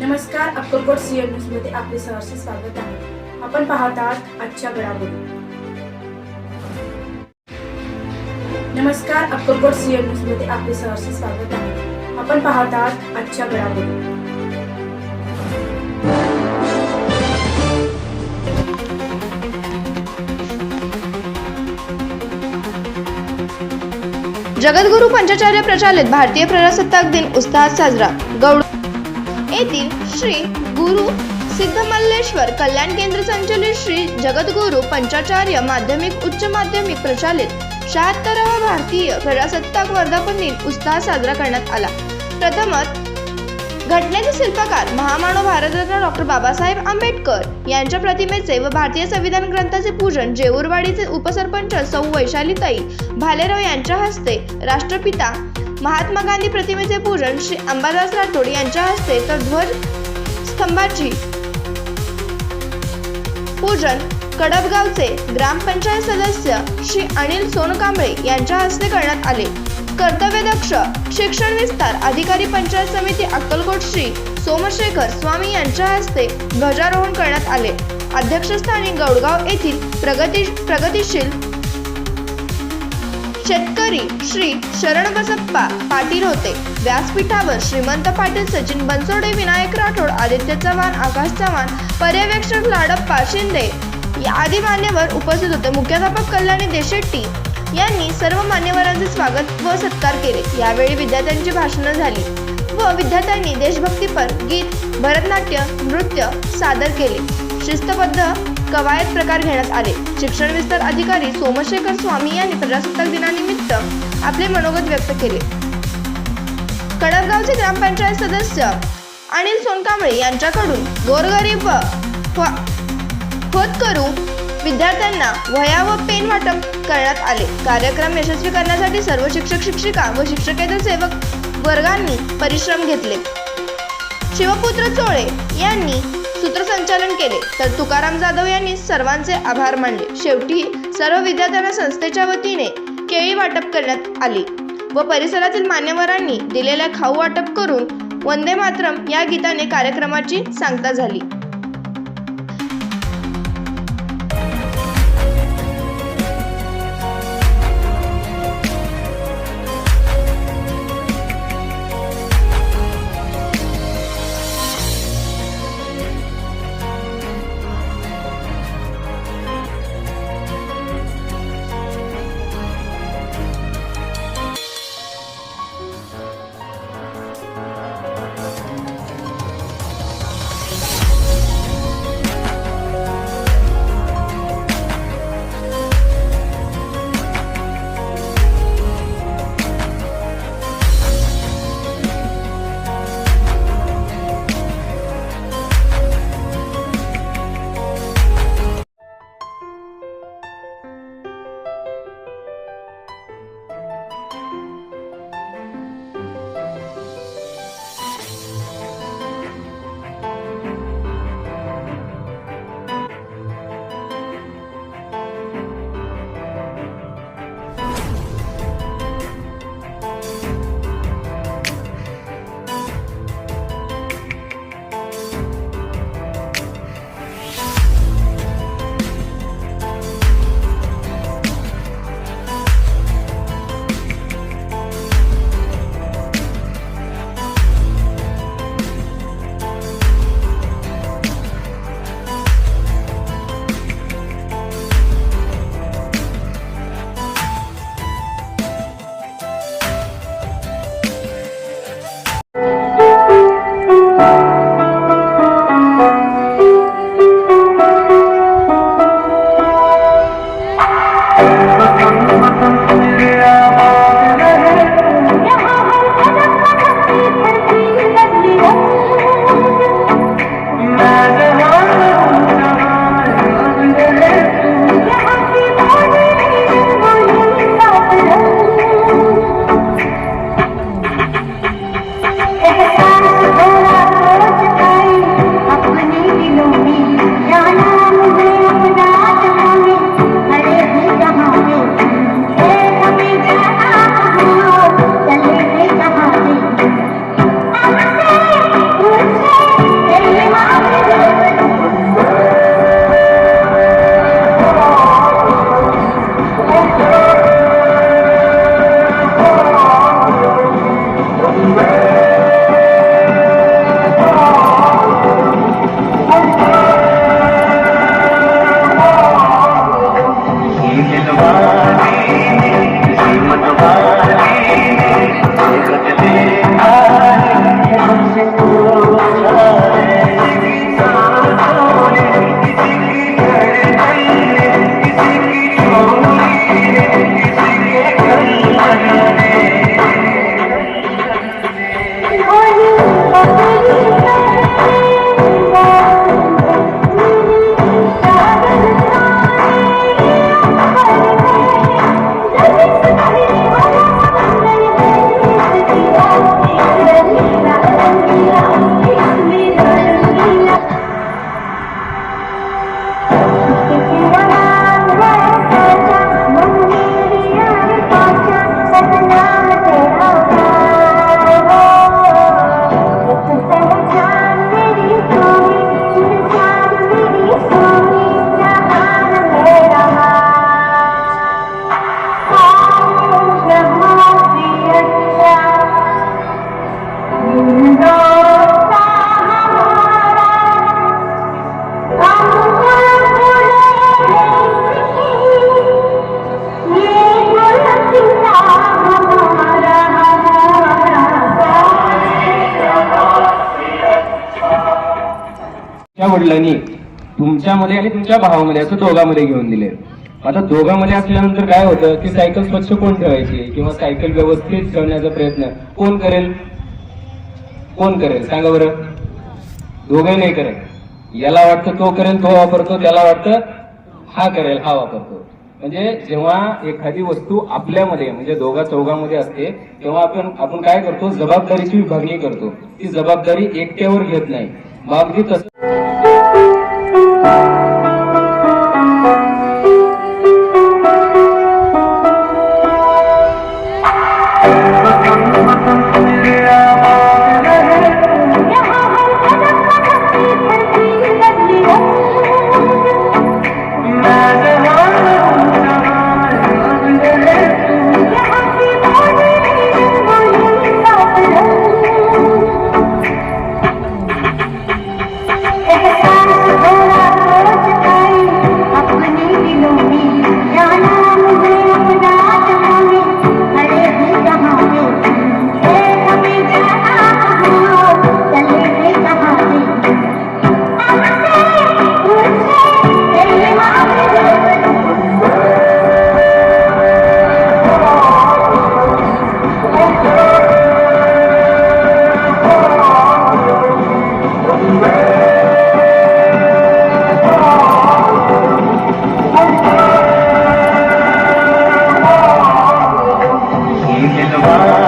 नमस्कार अक्कलकोट सीएम न्यूजमध्ये आपले सहर्ष स्वागत आहे. आपण पाहत आहात आजच्या घडामोडी. नमस्कार अक्कलकोट सीएम न्यूजमध्ये आपले सहर्ष स्वागत आहे. आपण पाहत आहात आजच्या घडामोडी. जगद्गुरु पंचाचार्य प्रचालित भारतीय प्रजासत्ताक दिन उत्साहात साजरा. गौड येथील श्री गुरु सिद्धमल्लेश्वर कल्याण केंद्र संचलित श्री जगद्गुरु पंचाचार्य माध्यमिक उच्च माध्यमिक प्रचालित शहात्तरावा भारतीय प्रजासत्ताक वर्धापन दिन उत्साह साजरा करण्यात आला. प्रथमच घटनेचे शिल्पकार महामानव भारतरत्न डॉक्टर बाबासाहेब आंबेडकर यांच्या प्रतिमेचे व भारतीय संविधान ग्रंथाचे पूजन जेऊरवाडीचे उपसरपंच सौ वैशालीताई भालेराव यांच्या हस्ते राष्ट्रपिता महात्मा गांधी प्रतिमेचे पूजन श्री अंबादास राठोड यांच्या हस्ते तर ध्वज स्तंभाची पूजन कडबगावचे ग्रामपंचायत सदस्य श्री अनिल सोनकांबळे यांच्या हस्ते करण्यात आले. कर्तव्यदक्ष शिक्षण विस्तार अधिकारी पंचायत समिती अक्कलकोट श्री सोमशेखर स्वामी यांच्या हस्ते ध्वजारोहण करण्यात आले. अध्यक्षस्थानी गौडगाव येथील प्रगती प्रगतीशील शेतकरी श्री शरण बसप्पा पाटील होते. व्यासपीठावर श्रीमंत पाटील सचिन बनसोडे विनायक राठोड आदित्य चव्हाण आकाश चव्हाण पर्यवेक्षक लाडप्पा शिंदे या आदी मान्यवर उपस्थित होते. मुख्याध्यापक कल्याणी देशेट्टी यांनी सर्व मान्यवरांचे स्वागत व सत्कार केले. यावेळी विद्यार्थ्यांची भाषणं झाली व विद्यार्थ्यांनी देशभक्तीपर गीत भरतनाट्य नृत्य सादर केले. शिस्तबद्ध कवायत प्रकार घेण्यात आले. शिक्षण विस्तार अधिकारी सोमशेखर स्वामी यांनी प्रजासत्ताक दिनानिमित्त आपले मनोगत व्यक्त केले. कडपगावचे ग्रामपंचायत सदस्य अनिल सोनकांबळे यांच्याकडून गोरगरीब व फ- विद्यार्थ्यांना वह्या व पेन वाटप करण्यात आले. कार्यक्रम यशस्वी करण्यासाठी सर्व शिक्षक शिक्षिका व शिक्षकेतर सेवक वर्गांनी परिश्रम घेतले. शिवपुत्र चोळे यांनी सूत्रसंचालन केले. तर तुकाराम जाधव यांनी सर्वांचे आभार मानले. शेवटी सर्व विद्यार्थ्यांना संस्थेच्या वतीने केळी वाटप करण्यात आली व परिसरातील मान्यवरांनी दिलेल्या खाऊ वाटप करून वंदे मातरम या गीताने कार्यक्रमाची सांगता झाली. तुमच्यामध्ये आणि तुमच्या भावामध्ये असं दोघांमध्ये घेऊन दिले. आता दोघांमध्ये असल्यानंतर काय होतं की सायकल स्वच्छ कोण ठेवायची? किंवा सायकल व्यवस्थित ठेवण्याचा प्रयत्न कोण करेल? कोण करेल? सांगा बरं. दोघे नाही करत. याला वाटतं तो करेल तो वापरतो. त्याला वाटतं हा करेल हा वापरतो. म्हणजे जेव्हा एखादी वस्तू आपल्यामध्ये म्हणजे दोघा चौघांमध्ये असते तेव्हा आपण आपण काय करतो? जबाबदारीची विभागणी करतो. ती जबाबदारी एकट्यावर घेत नाही. मग तसं you. Bye.